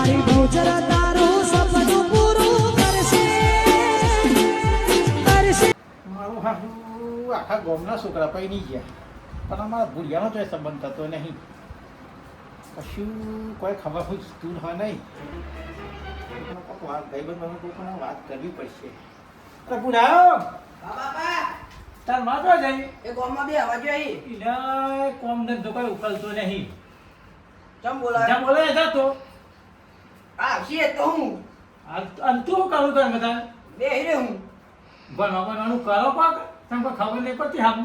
મારી ભૌચર તારું સપનું પૂરું કરશે. કરશે. મારું હાહુ આખા ગામના છોકરા પૈણી ગયા. પણ અમારા ભૂરિયાનો તો સંબંધ થતો નહીં. કશું કોઈ ખબર પૂછતું હોય નહીં. ભાઈબંધ મને વાત ભાઈબંધ વાત કરવી પડશે. અરે ભૂરાઓ હા તારમાં તો જઈ. એ ગામમાં બે આવા આવી એટલે કોમ ધંધો કોઈ ઉકલતો નહીં. ચમ બોલાવે? ચમ બોલે જતો આવશે તો હું. અને તું કરું કર બધા બે હીરે હું. ભણવા ભણવાનું કરો પાક તમને ખબર નહીં પડતી હાથ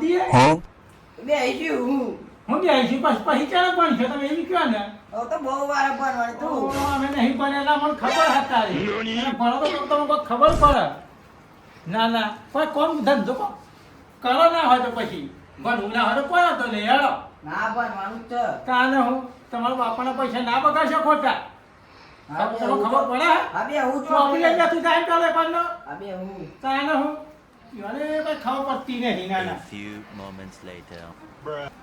બે હીરે હું. હું બી આવીશું પછી પછી ચાલે પણ છે તમે એવી કહો ને. હવે તો બહુ વાર ભણવાની તો. અમે નહીં ભણેલા મને ખબર હતા રે. ભણો તો તમને ખબર પડે. ના ના કોઈ કોમ ધંધો કો કરો ના હોય તો પછી. ભણવું ના હોય તો કરો તો નહીં હેડો. ના ભણવાનું તો છે. તાને હું તમારા બાપાના પૈસા ના બગાડશો ખોટા? હું ખબર પડે? હા બે હું તો અમે લઈ જા તું જાય ચાલે પણ. હા બે હું. તાને હું યાને કઈ ખબર પડતી નહીં ના ના. Few moments later.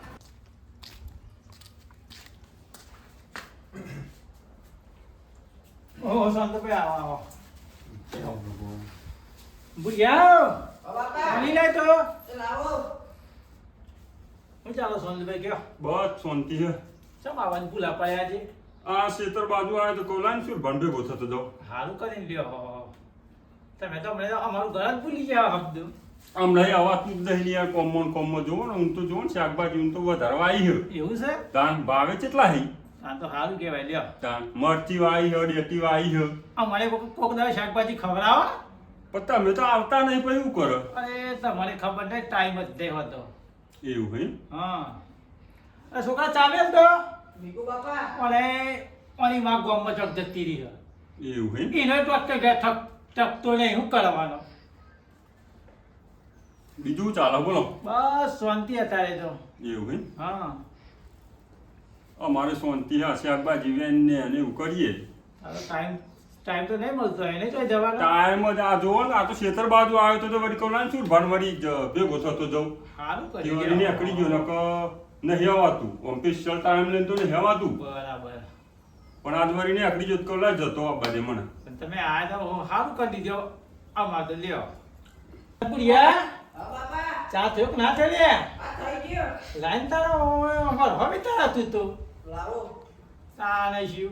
ઓહો શાંતભાઈ આવો આવો. ભૂરિયા બાપા. પાણી લાય તો. લાવો. હું ચાલો બસ શાંતિ છે. ચમ આવવાની ભૂલા પાયા છે? આ સેતર બાજુ આવે તો કોલાન શું ભંડે ગો થતો જાઉં હારું કરીને લ્યો. તમે તો મને અમારું ઘર જ ભૂલી ગયા શબ્દ આમ નહીં આવાતું જ નહીં યાર કોમમાં કોમમાં જોવો ને હું તો જોવો ને શાકભાજી હું તો વધારવા આવી હે એવું છે? તાન ભાવે કેટલા હી? આ તો સારું કહેવાય લ્યો. તાન મરચી વાઈ છે ડેટી વાઈ છે. અમારે કોક કોક દાડે શાકભાજી ખવડાવો. પણ તમે તો આવતા નહીં પછી શું કરો. અરે તમારે ખબર નહીં ટાઈમ જ દેવો હતો. એવું હે? હા. છોકરા ચાલે તો. બીકુ બાપા. અને ઓની માં ગોમમાં ચક જતી રહી. એવું હે એને તો કે થક ટકતો નહીં શું કરવાનો? બીજું ચાલે બોલો. બસ શાંતિ અત્યારે તો. એવું હે હા. અમારે શાંતિ હા શાકભાજી વેનને અને એવું કરીએ. ટાઈમ ટાઈમ તો નહીં મળતો એને તો જવાનો. ટાઈમ જ આ જોવો ને આ તો ખેતર બાજુ આવ્યો તો તો વળી કોલાન શું ભણવડી જ ભેગો થતો જવું સારું કરી નીકળી ગયો નક નહીં હવાતું. આમ સ્પેશિયલ એમ લઈને તો ને હેવાતું. બરાબર. પણ આજ વળી નીકળી ગયો તો કોલા જતો આ બાજે મને. પણ તમે આ તો સારું કરી દીધો. આ તો લ્યો. પુરિયા ચા થયો કે ના થયો લાઈન તારો અમાર હવે તારા તું તો. લાવો. તાને શિવ.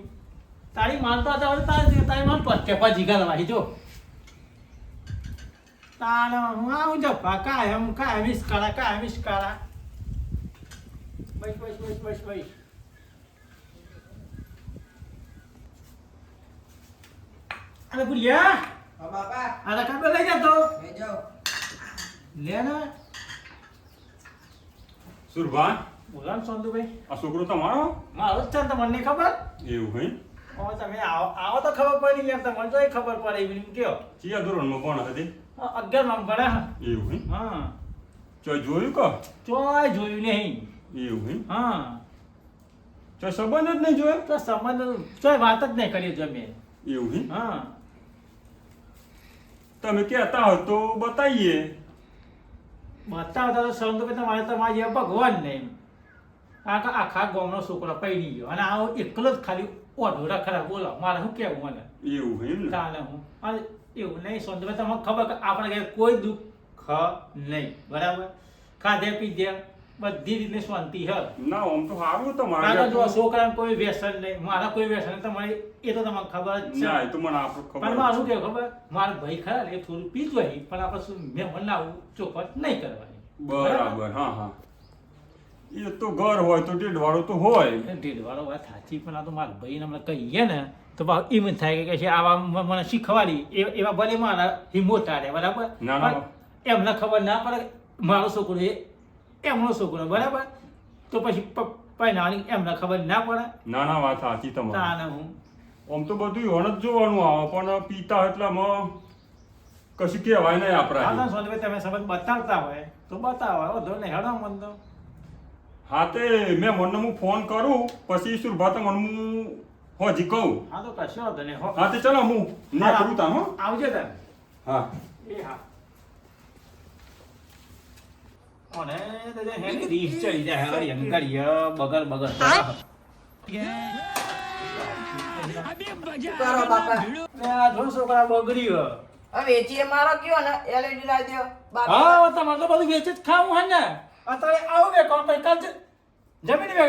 તારી માનતો હતા હવે તારી તારી માન પટ્ટે પછી ગલવાઈ જો. તાને હું આવું જો કાય એમ કા મિસ કરા કા મિસ કરા બસ બસ બસ બસ બસ અરે પુરિયા હા બાપા આ રકમ લઈ જતો બે જાઓ લે ને સુરભાન બોલો ને સોંદુભાઈ આ છોકરો તમારો મારો જ છે ને તમને ખબર એવું હે હવે તમે આવો આવો તો ખબર પડી યાર તમને તો ખબર પડે એવી કયો ચિયા ધોરણમાં પણ હતી અગિયારમાં ભણે એવું હે હા ચો જોયું કો ચોય જોયું નહીં એવું હે હા. જો સંબંધ જ નહીં જોયો? તો સંબંધ ચોય વાત જ નહીં કરી જમે એવું હે હા. તમે કહેતા હો તો બતાવીએ. બતાવતા તો સંતો કે તમારે તમારે જે ભગવાન નહીં આખા આખા ગામનો છોકરો પૈણી ગયો અને આ એકલો જ ખાલી ઓઢોરા ખરા બોલો. મારે શું કેવું મને? એવું હે એમ ને? ચાલે હું? અને એવું નહીં સંતો તમને ખબર કે આપણે કોઈ દુઃખ નહીં. બરાબર? ખાધે પીધે. બધી રીતની શાંતિ હ. ના આમ તો સારું તમારે. જો છોકરાને કોઈ વ્યસન નહીં મારા કોઈ વ્યસન નહીં તમારે એ તો તમને ખબર જ ના એ તો મને આપણું પણ ખબર મારું કે ખબર? મારા ભાઈ ખરા એ થોડું પી હોય પણ આપણે શું મેં બનાવું ચોખવટ નહીં કરવાની. બરાબર હા હા. એ તો ઘર હોય તો ઢેઢવાળો તો હોય. ઢેઢવાળો વાત સાચી પણ આ તો મારા ભાઈને હમણાં કહીએ ને તો એમ જ થાય કે છે આવા મને શીખવાડી એવા ભલે મારા હિંમત રહે બરાબર. એમને ખબર ના પડે મારો છોકરો એ એમનો છોકરો બરાબર? તો પછી પ- પહેલાની એમને ખબર ના પડે? ના ના વાત સાચી તમારી. હું? આમ તો બધું હોણ જ જોવાનું આવે પણ પીતા એટલામાં કશું કહેવાય નહીં હા આપણા તો સોનભાઈ તમે સંબંધ બતાવતા હોય તો બતાવો વધો નહીં હેડો મન તો. હા તે મેં મને હું ફોન કરું પછી સુરભા તો મને હું હજી કહું. હા તો કશો વાંધો નહીં હા. તે ચલો હું ના કરું તા હો. આવજો તમે. હા. એ હા. અને તો હેની રીસ ચડી જાય હરી અંગડીય બગર બગર. કરો બાપા. ને આ જો છોકરા બગડ્યું હવે વેચીએ મારો કયો ને? એલઈડી લાવી દો બાપા. હા તમારે તો બધું વેચી જ ખાવું હે ને. અત્યારે આવું બે કાલ જમીન વે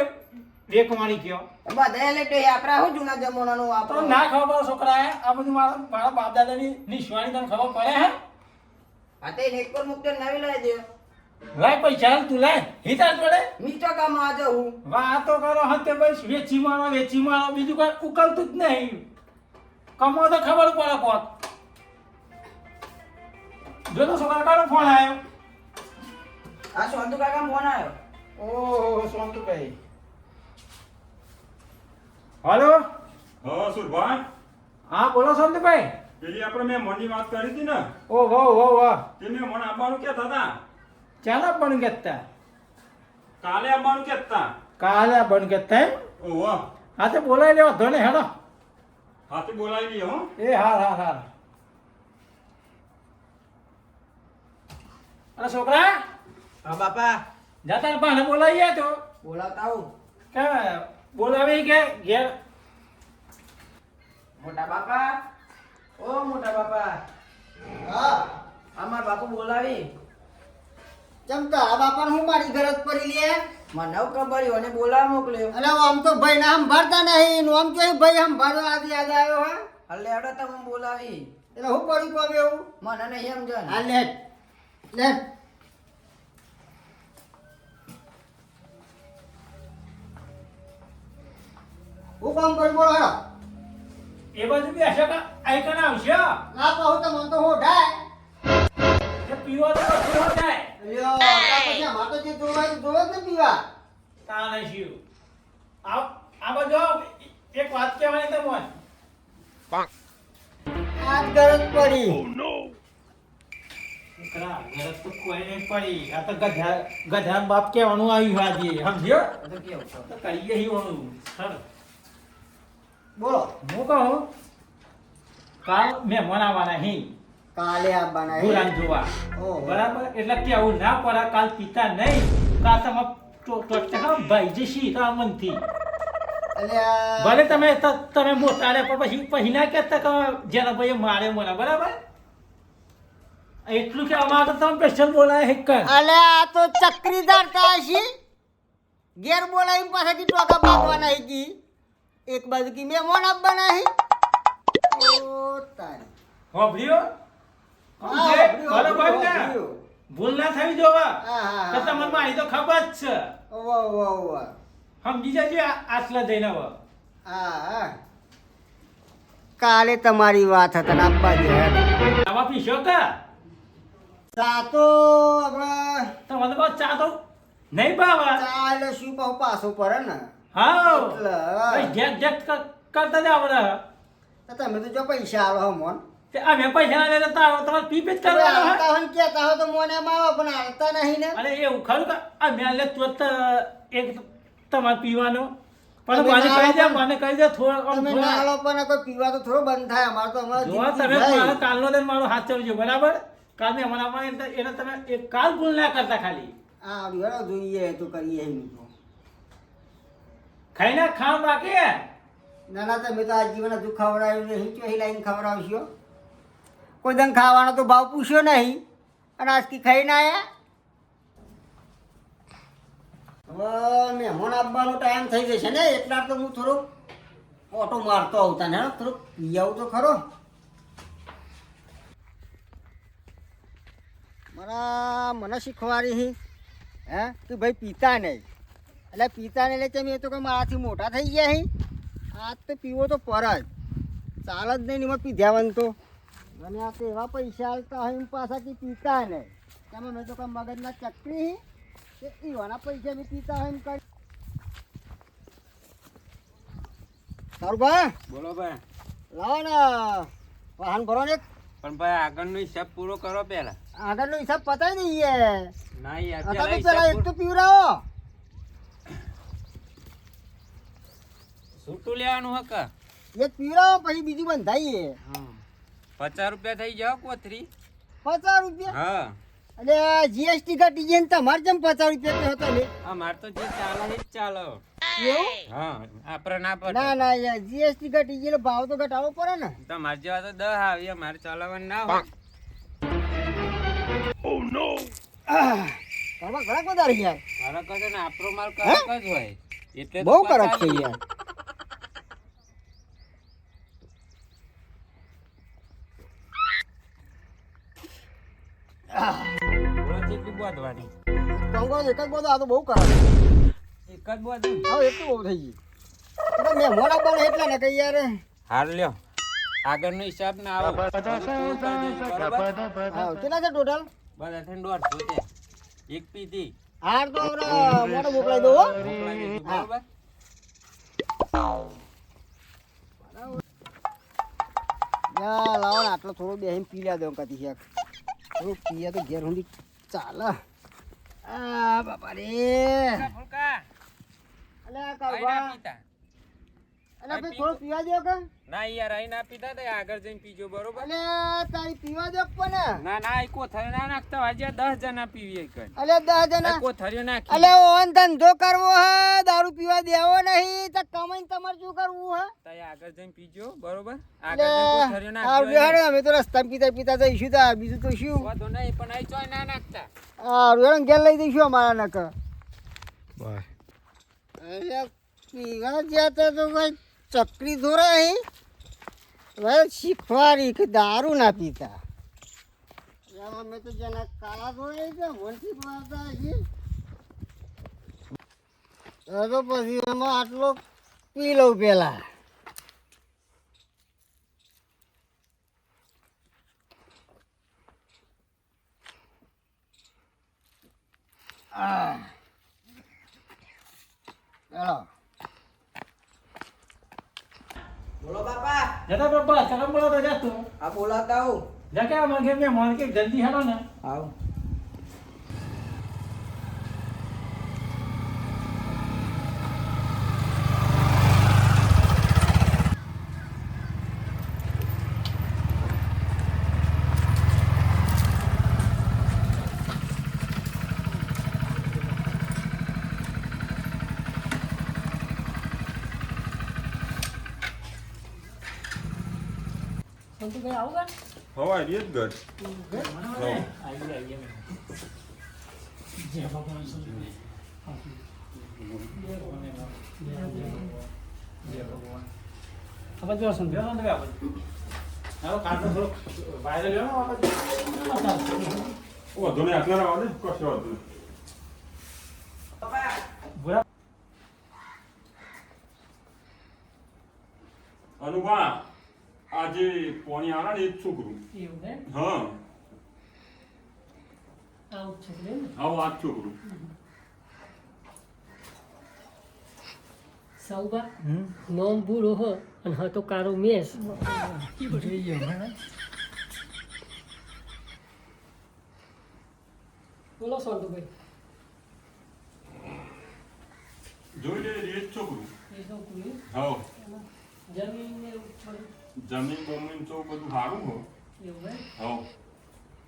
વેકવાની કયો. બધા એલઈડી આપણા શું જૂના જમાનાનું વાપરો. ના ખબર છોકરા આ બધું મારા મારા બાપ દાદાની નિશાની તને ખબર પડે હે? આ તે નેટ પર મૂકતો નવી લાવી દો લાય પૈસા તું લાય. હિતા જોડે મીઠા કામ આ જાઉં વાતો કરો હતે બસ વેચી મારો વેચી મારો બીજું કઈ ઉકલતું જ નહીં. કમો તો ખબર પડે કોક જો તો છોકરા કાનો ફોન આવ્યો આ સોંતુ કાકા ફોન આવ્યો ઓહો સોનતુભાઈ હાલો? હા સુરભાઈ. હા બોલો સોનતુભાઈ પેલી આપણે મેં મની વાત કરી હતી ને? ઓ વાહ વાહ વાહ. તે મેં મને આપવાનું કહેતા હતા. ચાલા પણ ગેતા? કાલે આવવાનું કહેતા કાલે બન ગેતા ઓહો. હા તે બોલાવી લેવા ધોને હેડો. હાથે બોલાવી લઈએ હો. એ હાર હાર હાર અરે છોકરા હા બાપા. જતા પાને બોલાવીએ તો. બોલાવતા આવું. કે બોલાવી કે ઘેર? મોટા બાપા. ઓ મોટા બાપા. હા. અમાર બાપુ બોલાવી. ચમ તારા બાપાને હું મારી ગરજ પડી લે? મને ખબર અને બોલા મોકલ્યો. અલે આમ તો ભાઈ ને આમ ભરતા નહીં નું આમ કે ભાઈ આમ ભરવા આજ યાદ આવ્યો હા? હલે હેડો તમે બોલાવી. એટલે હું પડી કોમ એવું મને નહીં સમજણ. હા લે લે. હું કામ કરી? બોલો હેડો. એ બાજુ બી હશે કે આઈકન આવશે? ના તો મને તો હું ડાય. એ પીવો તો પીવા જાય લ્યો તા પછી અમાર તો જે જોવાય જોવે જ ને પીવા તાને શિવ આ આ બાજુ એક વાત કહેવાની તમને. આજ ગરજ પડી. છોકરા ઘરે તો કોઈ નહીં પડી. આ તો ગધા ગધા બાપ કહેવાનું આવ્યું આજે. સમજ્યો? તો કેવું તો કહીએ હી સર બોલો. હું કહું? કાલ મહેમાન આવવાના હી. કાલે આવવાના એ. ભૂરાન જોવા. બરાબર? એટલે કેવું ના પડે કાલ પિતા નહીં. કાલ તમે તો- તો ટકા ભાઈ જશી તો મનથી ભલે તમે તમે મોટા પણ પછી પછી ના કહેતા કે જેના ભાઈ મારે મને બરાબર? એટલું કે અમારે તમે સ્પેશિયલ બોલાય હેક અલે આ તો ચક્રીદાર તાશી ઘેર બોલાવી પાછાથી ટોકા બાંધવાના કી એક બાજુ કી મહેમાન આપવાના હી ઓ તારી. હોભળ્યું, બરાબર ને ભૂલ ના થવી જોવા. હા, હા, તો હા. મારી તો ખબર જ છે. સમજી જજો આ- જઈને હવે. કાલે તમારી વાત હતા આપવા દે આવા પીશો કા? ચા તો હવે તમારે બસ ચા તો નહીં બાવા ચા એટલે શું પાછું પાછું પડે ને. હા. એટલે, જેક જેક કરતા જાવ આવડે તમે તો જો પૈસા આવો મોન પૈસા ના લેતા તમારે પી પી કરવાનો આવતા હે. ને તો મોને પણ નહીં ને. અરે એવું ખરું કે અમે લે તું એક તમારે પીવાનો. પણ મને કહી દે મને કહી દે થોડો તમે થોડા- પણ કોઈ પીવા તો થોડો બંધ થાય અમારે તો અમારે જોવા તમે મારો કાલનો મારો હાથ ચડજો બરાબર? કાલ ને આપવાના એટલે એટલે તમે એક કાલ ભૂલ ના કરતા ખાલી. હા હેડો જોઈએ તો કરીએ એમ તો. ખાઈને ખાવ બાકી? ના ના તમે તો આ જીવન હજુ ખવડાવ્યું નહીં ચોહી લાઈને ખવડાવશો? કોઈ દંગ ખાવાનો તો ભાવ પૂછ્યો નહીં. અને આજથી ખાઈને આયા? હવે મહેમાન આપવાનો ટાઈમ થઈ જશે ને, એટલા તો હું થોડુંક ઓટો મારતો આવતા ને થોડુંક પી આવું તો ખરો. મારા મને શીખવાડી હી કે ભાઈ પીતા નહીં. એટલે પીતા નહીં એટલે તમે એ તો કે મારાથી મોટા થઈ ગયા હી. આજ તો પીવો તો પર જ ચાલ જ નહીં એમાં પીધ્યાવન તો. અને આ એવા પૈસા આલતા હોય એમ કે પીતા નહીં તમે મેં તો કોઈ મગજના ચકરી કે એવાના પૈસા મેં પીતા હોય એમ કરી સારું ભાઈ? બોલો ભાઈ. લાવો ને વાહન ભરો ને. પણ ભાઈ આગળનો હિસાબ પૂરો કરો પેલા આગળનો હિસાબ પતાવી દઈએ ના યાર તમે હિસાબ એક તો પીવરાવો છૂટું લેવાનું હક એક પીવરાવો પછી બીજું બંધાઈએ. પચાસ રૂપિયા થઈ જાવ કોથરી પચાસ રૂપિયા? હા. અરે જીએસટી ઘટી જાય તમારે જેમ પચાસ રૂપિયા કહો તમે અમાર તો જે ચાલે એ ચાલો. એવું? હા આપણે ના પડે. ના ના યાર જીએસટી ઘટી ગયેલો ભાવ તો ઘટાડવો પડે ને. તમાર જેવા તો દહ આવી અમારે ચાલવાનું ના હોય. ઘણા ને આપણો માલ કડક જ હોય. એટલે બહુ કડક છે યાર. બોધવાની કંગો એક જ બધો આ તો બહુ કરે એક જ બોધું હા એટલું બહુ થઈ ગયું. તો મેં મોડા બને એટલે ને કઈ યાર. હાર લ્યો. આગળનો હિસાબ ના આવો? હા કેટલા છે ટોટલ બધા થઈને દોઢસો છે. એક પીધી. હાર તો આપણે મોટો મોકલાઈ દો બરોબર? લાવો ને આટલો થોડો બેહીને પી લ્યા દઉં કદી થોડું પીએ તો ઘેર સુધી ચાલે. આ બાપા રે. અહીં કાકા ના ભાઈ થોડું પીવા દો કે? ના યાર અહીં ના પીતા તો આગળ જઈને પીજો બરોબર? અલ્યા તારી પીવા દો પણ ના ના ના નાખતા આજે દસ જણા પીવીએ અલ્યા દસ જણા? નાખી. અલ્યા ઓન ધંધો કરવો હે દારૂ પીવા દેવો નહીં તો કમાઈને તમારે શું કરવું હે? તઈ આગળ જઈને પીજો બરોબર? આગળ જઈને આ બેહાડો અમે તો રસ્તા પીતા પીતા જઈશું તા બીજું તો શું? વાંધો નહીં પણ ચોય ના નાખતા. આ રેણ લઈ દઈશું અમારા નક અરે પીવા જ્યાં તો તો ભાઈ ચકરી ધોરા અહીં? ભાઈ શીખવાડી કે દારૂ ના પીતા અમે તો જેના કાળા ધોળે છે વંશી પાડતા છીએ તો પછી એમાં આટલો પી લઉં પેલા. હા ચાલો. બોલો બાપા. જતા બાપા ચલો બોલો તો જા તું. આ બોલાતા હું જા કે અમારે ઘેર મેં મોન કે જલ્દી હેડો ને. આવ. હવાય રે જ ઘર આવી આવી જય ભગવાન. જય ભગવાન. હવે જો સમજાવો ને હવે કાઢો થોડોક વાયરલ લેવાનો આપણે વાંધો નહીં આટલા આવવા કશો વાંધો અનુભા આ જે પોણી આણા ને એ જ છોકરું. એવું હે. હા આવું છોકરું આવું આ જ છોકરું. સૌબા નોમ બુરો હો અને હા તો કારો મેસ. બોલો સોનતુભાઈ જોઈ લે એ છોકરું. એ છોકરું હા. જમીન ને જમીન બમીન તો બધું સારું હો. એવું હે હા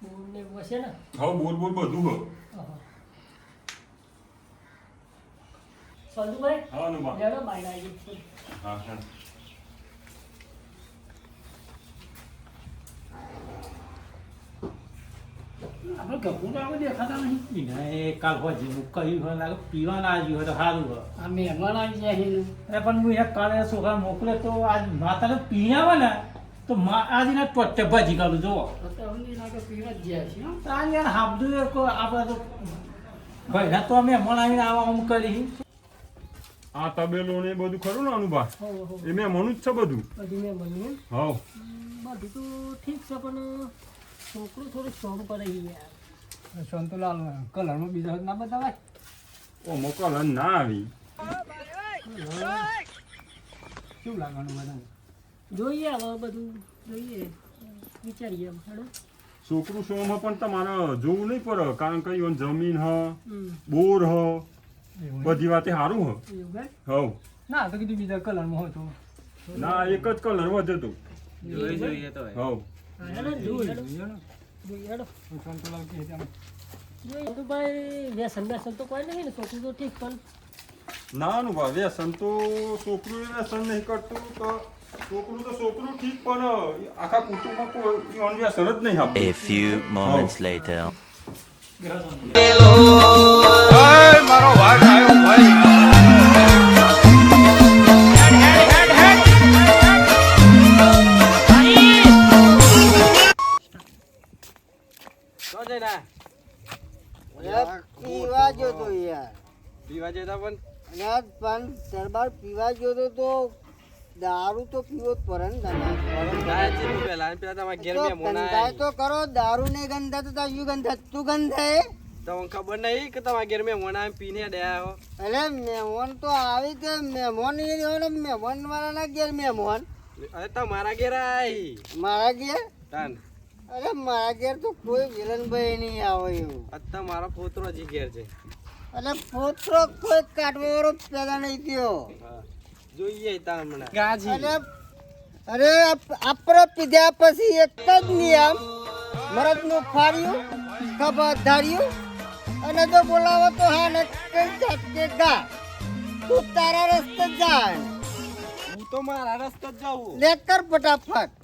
બોર ને એવું હશે ને? હા બોલ બોલ બધું હો આહા. સોનતુભાઈ હા લેડો બાયડા આવી હા હા. આપણે ગભું આપણે દેખાતા નહીં. પીને એ કાલ જે હું કહ્યું હોય લાગે પીવાના આવ્યું હોય તો સારું હોય. આ મહેમાન આવી જાય એનું અરે પણ હું એક કાલે છોકરા મોકલે તો આજ માતાને પી આવે ને તો મા આજના ટોટે ભાજી કાઢું જુઓ. તો પીવા જ જાય છે હો. આ યાર હાબદું એક આપણે તો ભાઈ ના તો અમે મણ આવીને આવા આમ કરી. આ તબેલો ને બધું ખરું ને અનુભા? હો હો. એ મેં મનું જ છે બધું? બધું મેં બન્યું હા બધું તો ઠીક છે પણ છોકરું થોડું સોનું પડે યાર. સંતોલાલ કલરમાં બીજા ના બતાવાય? ઓ મોકલ ના આવી. શું લાગવાનું બધા જોઈએ હવે બધું જોઈએ. વિચારીએ હેડો. છોકરું શોમાં પણ તમારે જોવું નહીં પડે કારણ કે જમીન હ બોર હ બધી વાતે સારું હ. હવ. ના તો કીધું બીજા કલરમાં હોય તો. ના એક જ કલર વધે તો. જોઈ જોઈએ તો હવ. ભાઈ વ્યસન વ્યસન તો કોઈ નહીં છોકરું તો ઠીક પણ ના નું ભાઈ વ્યસન તો છોકરું કરતું તો છોકરું તો છોકરું ઠીક પણ આખા કુટુંબમાં કોઈ ઈવન વ્યસન જ નહીં A આપતું few moments later. તો પીવા જોતો યાર. પીવા જતા પણ અરે પણ દરબાર પીવા જોતો તો દારૂ તો પીવો જ ને દાદા. ગાય છે તું ગંધાય કરો દારૂ ને ગંધા તો તારું ગંધા તું ગંધાય. તમને ખબર નહીં કે તમારા ઘેર મહેમાન આયા પીને ડયા હો? મહેમાન તો આવી તે મહેમાન નહીં રહ્યો ને મહેમાન વાળાના ઘેર મહેમાન અરે તમારા ઘેર આઈ. મારા ઘેર? તાન. અરે મારા ઘેર તો કોઈ વિલનભાઈ નહીં આવે એવું. અત્યારે મારો પોતરો હજી ઘેર છે. અને પોતરો કોઈ કાઢવા વાળો પેદા નહીં થયો. જોઈએ તાર હમણાં. ગાજી. અરે અરે આપણે પીધા પછી એક જ નિયમ. મરદનું ફાડ્યું ખબર ધાર્યું અને જો બોલાવો તો હા ને કઈ જાત કે ગા. તું તારા રસ્તે જાય હું તો મારા રસ્તે જ જાઉં. લેકર ફટાફટ.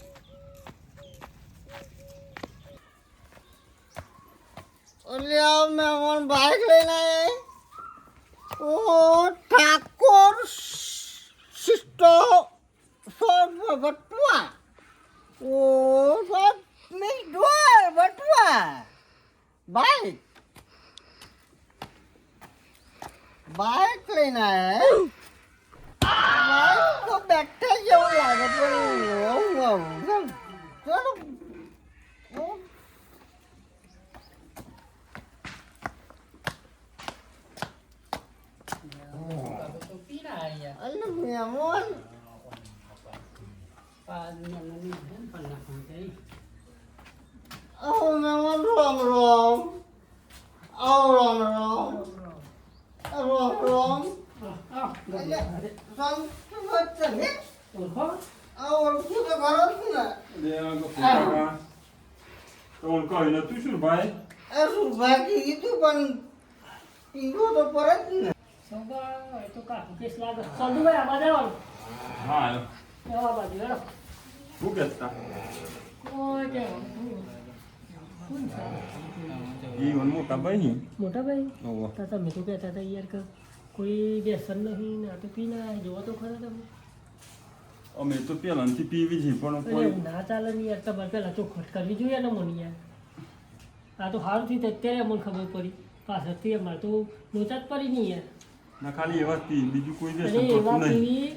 ઓલે આવ મહેમાન બાઈક લઈને આયા. ઓ ઠાકોર સિસ્ટો વટવા ઓ મિસ ડોર વટવા બાઈક બાઈક લઈને આયા બાઈક તો બેઠા જેવું લાગે પણ મહેમાન આવો મહેમાન રામ રામ આવો રામ રામ રામ રામ અલે સંત તમે ઓળખો આ ઓળખું તો શું ભાઈ શું બાકી કીધું પણ પીવો તો પર જ ને એ તો કાકુ. કેસ ખરા તમે તો પહેલાથી પીવી છે પણ ના ચાલે ને યાર તમારે પહેલાં ચોખવટ કરવી જોઈએ ને મને યાર આ તો સારું થયું અત્યારે મને ખબર પડી પાછળથી અમારે તો લોચા જ પડી નહીં યાર ના ખાલી એવા પી બીજું કોઈ જે વ્યસન નહીં.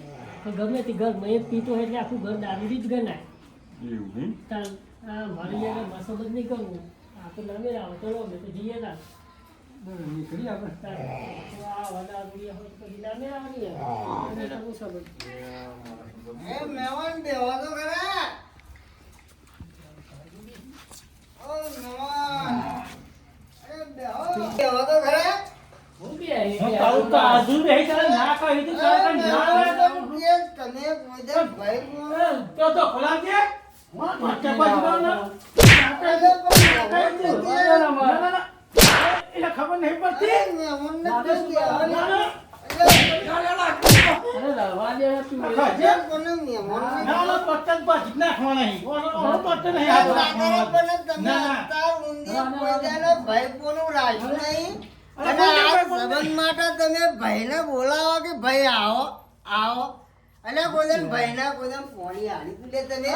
ગમે તે ઘર મેં પીતો એટલે આખું ઘર દારૂથી જ ગણાય. એવું નહીં? આ મારી યાર મારે સમજ નહીં કરવું. આ તો નામે આવો ચલો મેં તો જઈએ ના નીકળી આપણે. આ વાડા ગુડિયા હોય તો નામે આવની આ એને તો હું સમજ. એ મેવન બેહો તો કરે ઓ મહેમાન એ બેહો બેહો તો કરે, ખબર નહીં પડતી ભાઈ કોનું રાખ્યું નહીં. અરે અને આ સંબંધ માટે તમે ભાઈને બોલાવો કે ભાઈ આવો? આવો. અને કોઈદાને ભાઈના કોઈદાને પોણી આલી પીલે તમે. મેં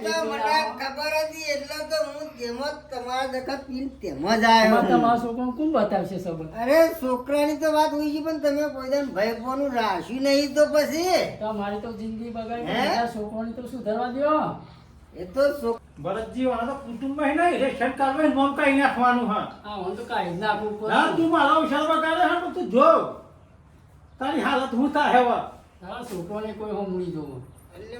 તો. મને ખબર હતી એટલે તો હું તેમ જ તમારા દેખા પીન તેમ જ આવ્યો. તમારા છોકરો કોણ બતાવશે સંબંધ અરે છોકરાની તો વાત હોય છે પણ તમે કોઈદાને ભાઈ કોનું રાખ્યું નહીં તો પછી? તમારી તો જિંદગી બગાડી છોકરાની તો સુધારવા દ્યો. એ તો ભરતજી વાળા તો કુટુંબમાં નહીં રેશન કાર્ડ નોમ કાઢી નાખવાનું હા. આ હું તો કાઈ નાખું. ના તું મારા વિશાલ બગાડે હા તો તું જો. તારી હાલત હું હવે? તારા છોકરાને કોઈ હોમણી જોવું. એટલે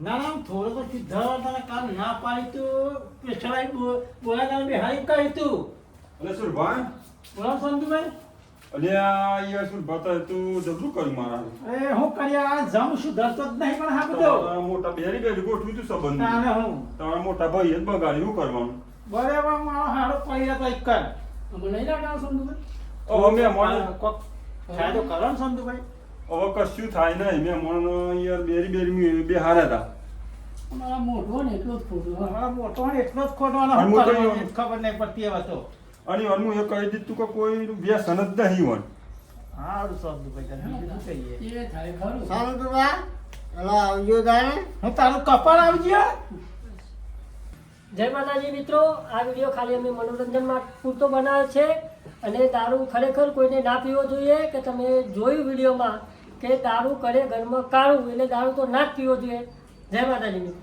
ના ના થોડો તો સિદ્ધાર્થ તને કામ ના પાડી તું પેછડાઈ બો- બોલા તને બેહાડી કહી તું. અલે સુર ભાઈ બોલો સંતુભાઈ. અલે આ યાર બતા તું જબરું કર્યું મારા એ હું કર્યા જમ સુધરતો જ નહીં પણ હા બધો. મોટા બેરી બેરી ગોઠવી તું સંબંધ. ના હું. તમારા મોટા ભાઈ જ બગાડી હું કરવાનું? બરાબર મારો હાડો પડી તો એક કર મને નહીં લાગાવ ઓ હવે મહેમાન કોક થાય તો કરો ને સંતુભાઈ હવે કશું થાય નહીં. મેં મહેમાન યાર બેરી બેરી બે હારા હતા અમારા મોટો ને એટલો જ ખોટો. મોટો ને એટલો જ એવું- ખબર નહીં પડતી હવે તો. અને અનુ એ કહી દીધું કે કોઈ વ્યસન જ નહીં હોય. સારું આવજો તારે. હું તારું કપાળ આવજો. જય માતાજી મિત્રો આ વીડિયો ખાલી અમે મનોરંજન માટે પૂરતો બનાવ્યો છે અને દારૂ ખરેખર કોઈને ના પીવો જોઈએ કે તમે જોયું વિડીયોમાં કે દારૂ કરે ઘરમાં કાળું એટલે દારૂ તો ના જ પીવો જોઈએ. જય માતાજી મિત્રો.